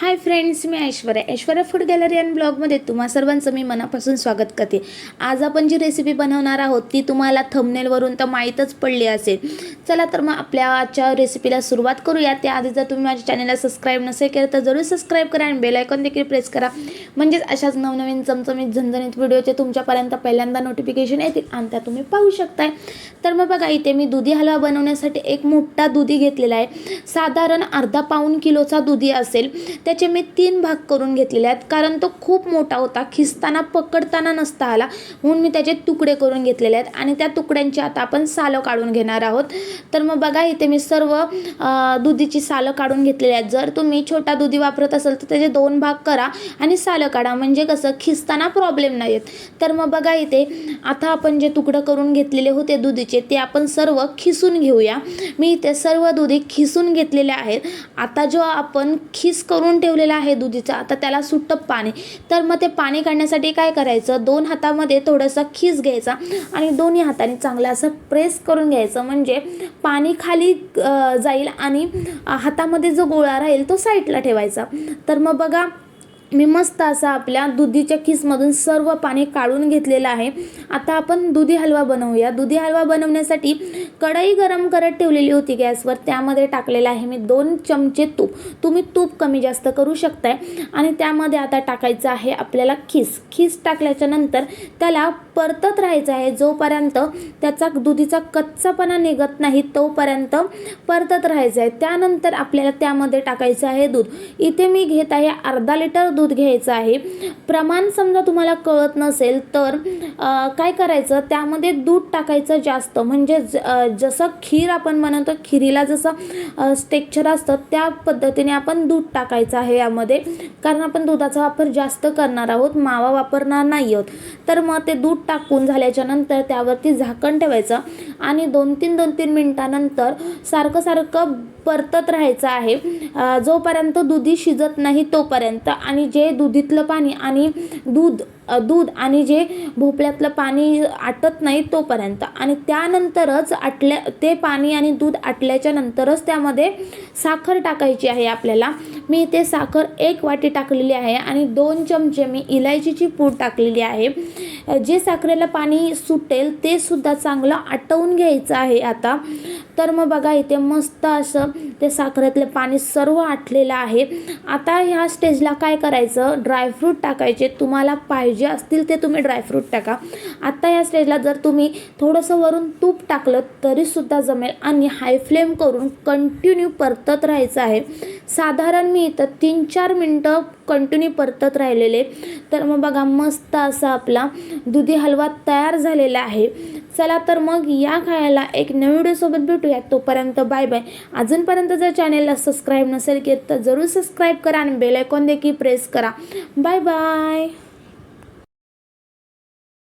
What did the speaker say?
High friends me Aishwarya. Aishwarya food gallery and ब्लॉगमध्ये तुम्हा सर्वांचं मी मनापासून स्वागत करते. आज आपण जी रेसिपी बनवणार आहोत ती तुम्हाला थंबनेलवरून तर माहीतच पडली असेल. चला तर मग आपल्या आजच्या रेसिपीला सुरुवात करूया. त्याआधी जर तुम्ही माझ्या चॅनलला सबस्क्राईब नसेल केलं तर जरूर सबस्क्राईब करा आणि बेलायकॉन देखील प्रेस करा. म्हणजेच अशाच नवनवीन चमचमीत झणझणीत व्हिडिओचे तुमच्यापर्यंत पहिल्यांदा नोटिफिकेशन येतील आणि त्या तुम्ही पाहू शकताय. तर मग बघा इथे मी दुधी हलवा बनवण्यासाठी एक मोठा दुधी घेतलेला आहे. साधारण अर्धा पाऊण किलोचा दुधी असेल. त्याचे मी तीन भाग करून घेतलेले आहेत. कारण तो खूप मोठा होता. खिसताना पकडताना नसता आला. म्हणून मी त्याचे तुकडे करून घेतलेले आहेत. आणि त्या तुकड्यांची आता आपण सालं काढून घेणार आहोत. तर मग बघा इथे मी सर्व दुधीची सालं काढून घेतलेली आहेत. जर तुम्ही छोटा दुधी वापरत असाल तर त्याचे दोन भाग करा आणि सालं काढा. म्हणजे कसं? खिसताना प्रॉब्लेम नाही येत. तर मग बघा इथे आता आपण जे तुकडं करून घेतलेले होते दुधीचे ते आपण सर्व खिसून घेऊया. मी इथे सर्व दुधी खिसून घेतलेले आहेत. आता जो आपण खिस करून ठेवलेला आहे दुधीचा. आता त्याला सुट्टं पाणी. तर मग ते पाणी काढण्यासाठी काय करायचं? दोन हातामध्ये थोडंसं खीस घ्यायचा आणि दोन्ही हाताने चांगलं असं प्रेस करून घ्यायचं. म्हणजे पाणी खाली जाईल आणि हातामध्ये जो गोळा राहील तो साईडला ठेवायचा. तर मग बघा मी मस्त असा आपल्या दुधीच्या खिसमधून सर्व पाणी काढून घेतलेलं आहे. आता आपण दुधी हलवा बनवूया. दुधी हलवा बनवण्यासाठी कढई गरम करत ठेवलेली होती गॅसवर. त्यामध्ये टाकलेलं आहे मी दोन चमचे तूप. तुम्ही तूप कमी जास्त करू शकताय. आणि त्यामध्ये आता टाकायचं आहे आपल्याला खीस. खीस टाकल्याच्या नंतर त्याला परतत राहायचं आहे. जोपर्यंत त्याचा दुधीचा कच्चापणा निघत नाही तोपर्यंत परतत राहायचं आहे. त्यानंतर आपल्याला त्यामध्ये टाकायचं आहे दूध. इथे मी घेत आहे अर्धा लिटर दूध दूध घ्यायचं आहे. प्रमाण समजा तुम्हाला कळत नसेल तर काय करायचं? त्यामध्ये दूध टाकायचं जास्त. म्हणजे ज- जसं खीर आपण म्हणतो खिरीला जसं स्टेक्चर असतं त्या पद्धतीने आपण दूध टाकायचं आहे यामध्ये. कारण आपण दुधाचा वापर जास्त करणार आहोत मावा वापरणार नाही आहोत. तर मग ते दूध टाकून झाल्याच्यानंतर त्यावरती झाकण ठेवायचं आणि दोन तीन दोन तीन मिनटानंतर सारखं सारखं परतत राहायचं आहे. जोपर्यंत दुधी शिजत नाही तोपर्यंत आणि जे दुधीतलं पाणी आणि दूध दूध आणि जे भोपळ्यातलं पाणी आटत नाही तोपर्यंत. आणि त्यानंतरच आटल्या ते पाणी आणि दूध आटल्याच्या नंतरच त्यामध्ये साखर टाकायची आहे आपल्याला. मी इथे साखर एक वाटी टाकलेली आहे आणि दोन चमचे मी इलायचीची पूड टाकलेली आहे. जे साखरेला पाणी सुटेल ते सुद्धा चांगलं आटवून घ्यायचं आहे आता. तर मग बघा इथे मस्त असं ते साखरेतलं पाणी सर्व आटलेलं आहे. आता ह्या स्टेजला काय करायचं? ड्रायफ्रूट टाकायचे. तुम्हाला पाहिजे असतील ते तुम्ही ड्रायफ्रूट टाका. आता या स्टेजला जर तुम्ही थोडंसं वरून तूप टाकलं तरीसुद्धा जमेल. आणि हाय फ्लेम करून कंटिन्यू परतत राहायचं आहे. साधारण मी इथं तीन चार मिनटं कंटिन्यू परतत राहिलेले. तर मग बघा मस्त असा आपला दुधी हलवा तयार झालेला आहे. चला तर मग या खायला एक नवीन व्हिडिओसोबत भेटूया तोपर्यंत बाय बाय अजूनपर्यंत जर चॅनेलला सबस्क्राईब नसेल केलं तर जरूर सबस्क्राईब करा आणि बेलायकॉन देखील प्रेस करा. Bye bye